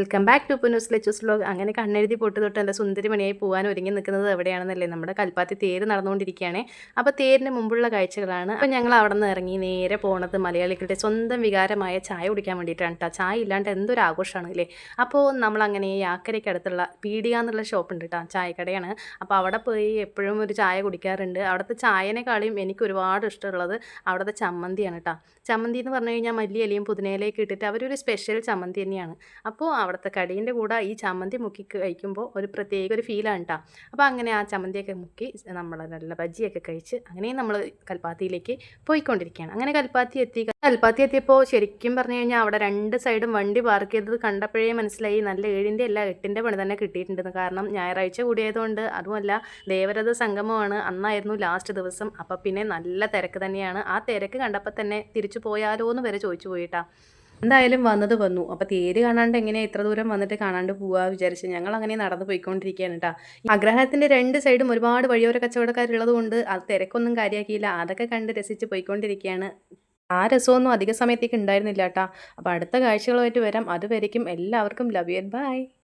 Welcome back to Punoos Lechoos vlog അങ്ങനെ കണ്ണെഴുതി പൊട്ട് തൊട്ട് എന്റെ സുന്ദരിമണിയായി പോകാൻ ഒരുങ്ങി നിൽക്കുന്നത് എവിടെയാണെന്നല്ലേ നമ്മുടെ കൽപ്പാത്തി തേര് നടന്നുകൊണ്ടിരിക്കുകയാണ്. അപ്പോൾ തേരിന് മുമ്പുള്ള കാഴ്ചകളാണ്. അപ്പോൾ ഞങ്ങൾ അവിടെ നിന്ന് ഇറങ്ങി നേരെ പോണത് മലയാളികളുടെ സ്വന്തം വികാരമായ ചായ കുടിക്കാൻ വേണ്ടിയിട്ടാണ് കേട്ടോ ചായ ഇല്ലാണ്ട് എന്തൊരു ആഘോഷമാണ് അല്ലേ? അപ്പോൾ നമ്മളങ്ങനെ യാക്കരയ്ക്ക് അടുത്തുള്ള പീഡിക എന്നുള്ള ഷോപ്പ് ഉണ്ട് കേട്ടോ ചായക്കടയാണ്. അപ്പോൾ അവിടെ പോയി എപ്പോഴും ഒരു ചായ കുടിക്കാറുണ്ട്. അവിടുത്തെ ചായനെക്കാളും എനിക്ക് ഒരുപാട് ഇഷ്ടമുള്ളത് അവിടുത്തെ ചമ്മന്തിയാണ് കേട്ടോ ചമ്മന്തി എന്ന് പറഞ്ഞു കഴിഞ്ഞാൽ മല്ലി ഇലയും പുതിനയിലേക്ക് ഇട്ടിട്ട് അവരൊരു സ്പെഷ്യൽ ചമ്മന്തി തന്നെയാണ്. അപ്പോൾ അവിടുത്തെ കടീന്റെ കൂടെ ഈ ചമ്മന്തി മുക്കി കഴിക്കുമ്പോൾ ഒരു പ്രത്യേക ഒരു ഫീലാണ് കേട്ടോ അപ്പോൾ അങ്ങനെ ആ ചമ്മന്തിയൊക്കെ മുക്കി നമ്മൾ നല്ല ബജ്ജിയൊക്കെ കഴിച്ച് അങ്ങനെ നമ്മൾ കൽപ്പാത്തിയിലേക്ക് പോയിക്കൊണ്ടിരിക്കുകയാണ് അങ്ങനെ കൽപ്പാത്തി എത്തി. കൽപ്പാത്തി എത്തിയപ്പോൾ ശരിക്കും പറഞ്ഞു കഴിഞ്ഞാൽ അവിടെ രണ്ട് സൈഡും വണ്ടി പാർക്ക് ചെയ്തത് കണ്ടപ്പോഴേ മനസ്സിലായി. നല്ല ഏഴിന്റെ അല്ല എട്ടിന്റെ പണി തന്നെ കിട്ടിയിട്ടുണ്ടെന്ന്. കാരണം ഞായറാഴ്ച കൂടിയതുകൊണ്ട് അതുമല്ല ദേവരഥ സംഗമമാണ്. അന്നായിരുന്നു ലാസ്റ്റ് ദിവസം. അപ്പം പിന്നെ നല്ല തിരക്ക് തന്നെയാണ്. ആ തിരക്ക് കണ്ടപ്പോൾ തന്നെ തിരിച്ചു പോയാലോ എന്ന് വരെ ചോദിച്ചു പോയിട്ടാ എന്തായാലും വന്നത് വന്നു. അപ്പോൾ തേര് കാണാണ്ട് എങ്ങനെയാ ഇത്ര ദൂരം വന്നിട്ട് കാണാണ്ട് പോവാ വിചാരിച്ചു ഞങ്ങൾ അങ്ങനെ നടന്നു പോയിക്കൊണ്ടിരിക്കുകയാണ് കേട്ടോ ആഗ്രഹത്തിന്റെ രണ്ട് സൈഡും ഒരുപാട് വഴിയോര കച്ചവടക്കാരുള്ളത് കൊണ്ട് അത് തിരക്കൊന്നും കാര്യമാക്കിയില്ല അതൊക്കെ കണ്ട് രസിച്ച് പോയിക്കൊണ്ടിരിക്കുകയാണ്. ആ രസമൊന്നും അധിക സമയത്തേക്ക് ഉണ്ടായിരുന്നില്ല കേട്ടോ അപ്പോൾ അടുത്ത കാഴ്ചകളുമായിട്ട് വരാം. അതുവരേക്കും എല്ലാവർക്കും ലവ് യു ബൈ.